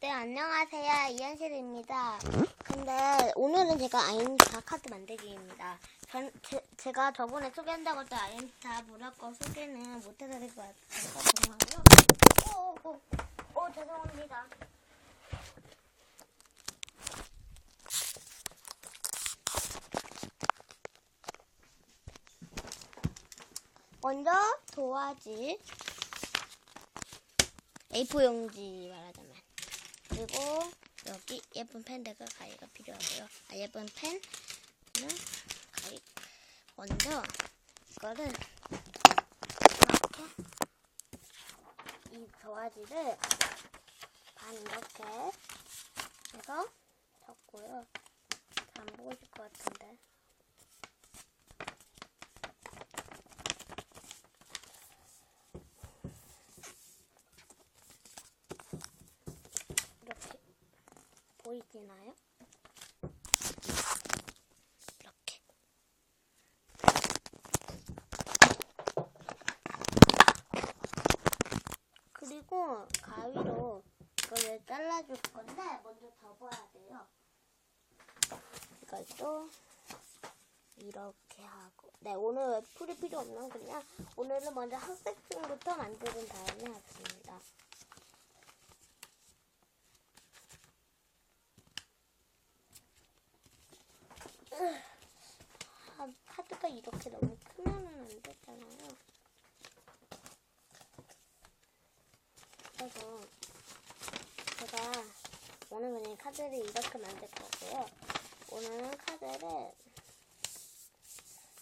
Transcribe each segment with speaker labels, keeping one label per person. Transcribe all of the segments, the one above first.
Speaker 1: 네, 안녕하세요. 이현실입니다. 근데 오늘은 제가 아이엠스타 카드 만들기입니다. 전, 제, 가 저번에 소개한다고 했던 아이엠스타 보라거 소개는 못해서 될것 같아서. 오, 오, 오, 오, 죄송합니다. 먼저 도화지 A4 용지 말하자면 그리고 여기 예쁜 펜들과 가위가 필요하고요. 아 예쁜 펜은 가위. 먼저 이거를 이렇게 이 도화지를 반 이렇게 해서 섞고요. 잘안 보고 있을 것 같은데. 이렇게 보이시나요? 이렇게. 그리고 가위로 이거를 잘라줄 건데 먼저 접어야 돼요. 이것도 이렇게 하고 네 오늘 풀이 필요 없는 그냥 오늘은 먼저 학생증부터 만드는 다음에 하겠습니다. 아, 카드가 이렇게 너무 크면은 안 되잖아요. 그래서 제가 오늘 그냥 카드를 이렇게 만들 거고요. 오늘은 카드를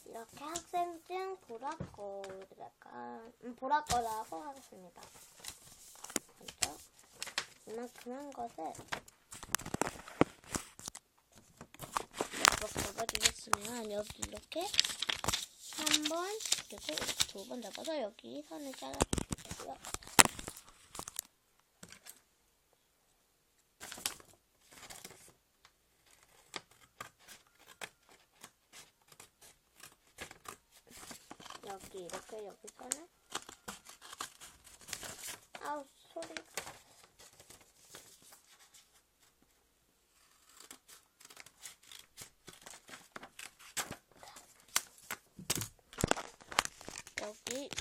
Speaker 1: 이렇게 학생증 보라거 약간 음, 보라거라고 하겠습니다. 먼저 이만큼 한 것을 이렇게 접어주셨으면 여기 이렇게 한 번 그리고 두번 접어서 여기 선을 잘라주시고요. 여기 이렇게 여기 선을 아우 소리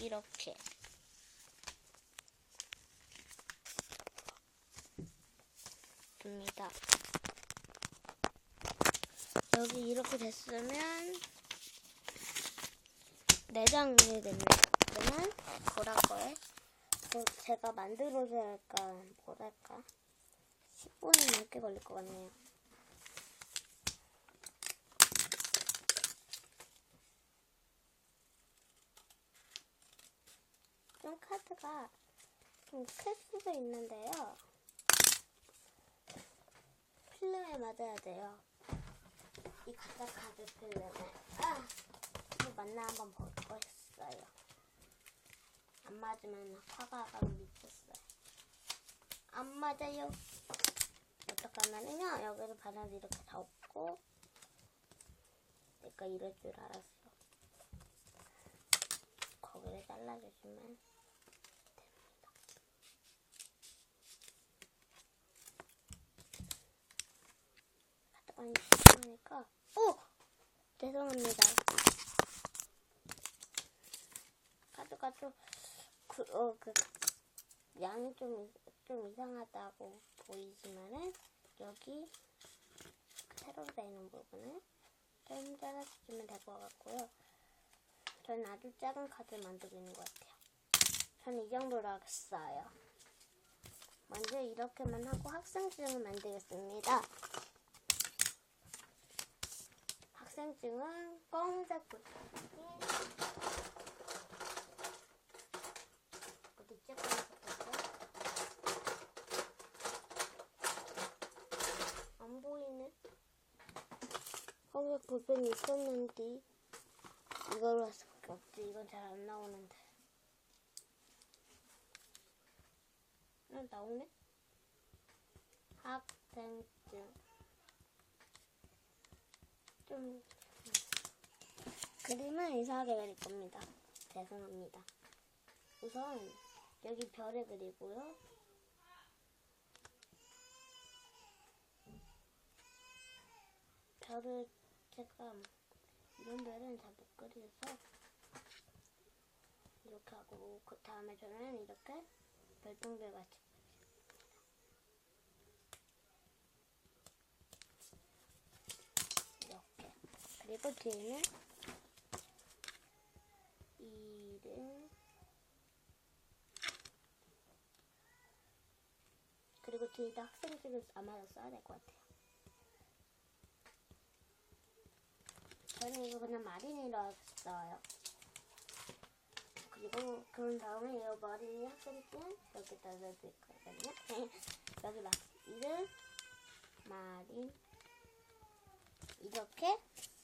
Speaker 1: 이렇게 줍니다. 여기 이렇게 됐으면 내장이 되면 뭐랄까요? 그 제가 만들어서 할까 뭐랄까 10분이 넘게 걸릴 것 같네요. 좀 카드가 좀 클 수도 있는데요. 필름에 맞아야 돼요. 이 가짜 카드 필름에. 아, 이거 맞나 한번 볼 거였어요. 안 맞으면 화가가 미쳤어요. 안 맞아요. 어떻게 하면은요, 여기서 바늘 이렇게 덮고, 내가 이럴 줄 알았어. 거기를 잘라주시면 가져가니 죄송하니까, 오! 죄송합니다. 카드가 좀, 그, 어, 그, 양이 좀, 좀 이상하다고 보이지만은, 여기, 새로 되는 부분을 좀 잘라주시면 될 것 같고요. 저는 아주 작은 카드를 만들고 있는 것 같아요. 저는 이 정도로 하겠어요. 먼저 이렇게만 하고 학생증을 만들겠습니다. 학생증은 검은색 붙이기 어디 있지? 검은색 붙이기 안 보이네. 검은색 볼펜이 있었는데 이걸로 할 수밖에 없지. 이건 잘 안 나오는데. 응, 나오네? 학생증. 조금 그림은 이상하게 그릴 겁니다. 죄송합니다. 우선 여기 별을 그리고요. 별을 제가 이런 별은 잘 못 그려서 이렇게 하고 그 다음에 저는 이렇게 별똥별 같이 그리고 뒤에는 이름 그리고 뒤에다 학생증을 아마도 써야 될 것 같아요. 저는 이거 그냥 마린이로 했어요. 그리고 그런 다음에 이 마린이 학생증 여기다 넣어줄 거거든요. 여기 막 이름 마린 이렇게 안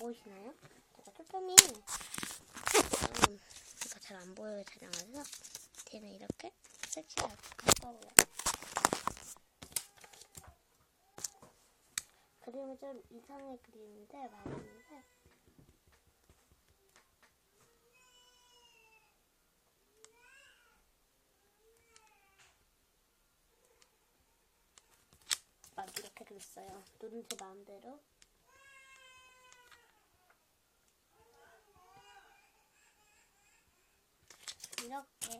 Speaker 1: 보이시나요? 제가 초점이 음, 이거 잘 안 보여요 촬영해서 뒤에는 이렇게 색칠할 거고요. 그림은 좀 이상의 그림인데 말인데 막 이렇게 그렸어요. 눈은 제 마음대로. 이렇게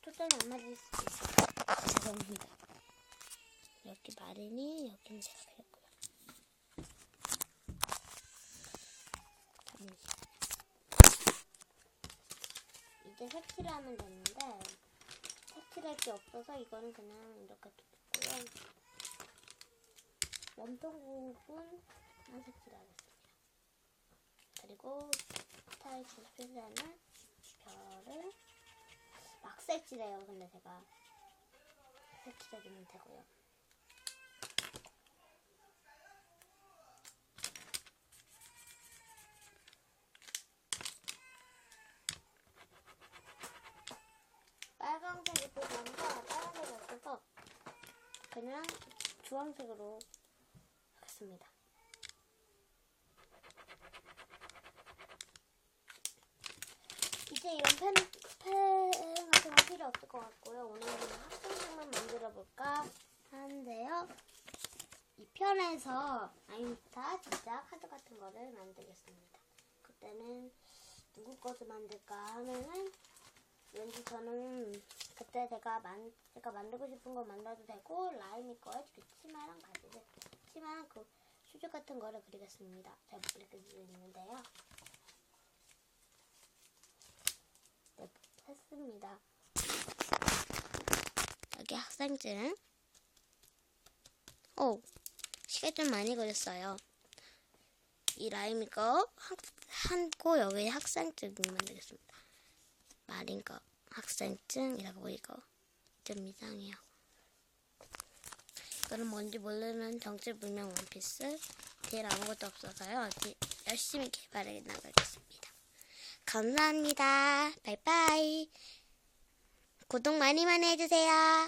Speaker 1: 초점이 안 맞을 수도 있어요. 죄송합니다. 여기 마른이 여기는 제가 그렸고요. 이제 색칠을 하면 되는데 색칠할 게 없어서 이거는 그냥 이렇게 두고요. 부분만 색칠하겠습니다. 그리고 스타일 주스피자는 별을 막 색칠해요. 근데 제가 색칠해주면 되고요. 빨강색이 보다가 빨간색이 없어서 그냥 주황색으로 하겠습니다. 이제 이런 펜, 펜 같은 거 필요 없을 것 같고요. 오늘은 그냥 학생증만 만들어 볼까 하는데요. 이 편에서 아임스타 진짜 카드 같은 거를 만들겠습니다. 그때는 누구 것을 만들까 하면은 왠지 저는 그때 제가 만 제가 만들고 싶은 거 만들어도 되고 라임이 거에 그 치마랑 바지를 치마랑 그 수족 같은 거를 그리겠습니다. 잘 이렇게 그리고 있는데요. 네, 했습니다. 학생증. 오, 시간 좀 많이 걸렸어요. 이 라임이 거 학- 한고 여기 학생증 만들겠습니다. 마린 거 학생증이라고 이거 좀 이상해요. 이거는 뭔지 모르는 정체불명 원피스 뒤에 아무것도 없어서요. 뒤- 열심히 개발해 나가겠습니다. 감사합니다. 바이바이. 구독 많이 많이 해주세요.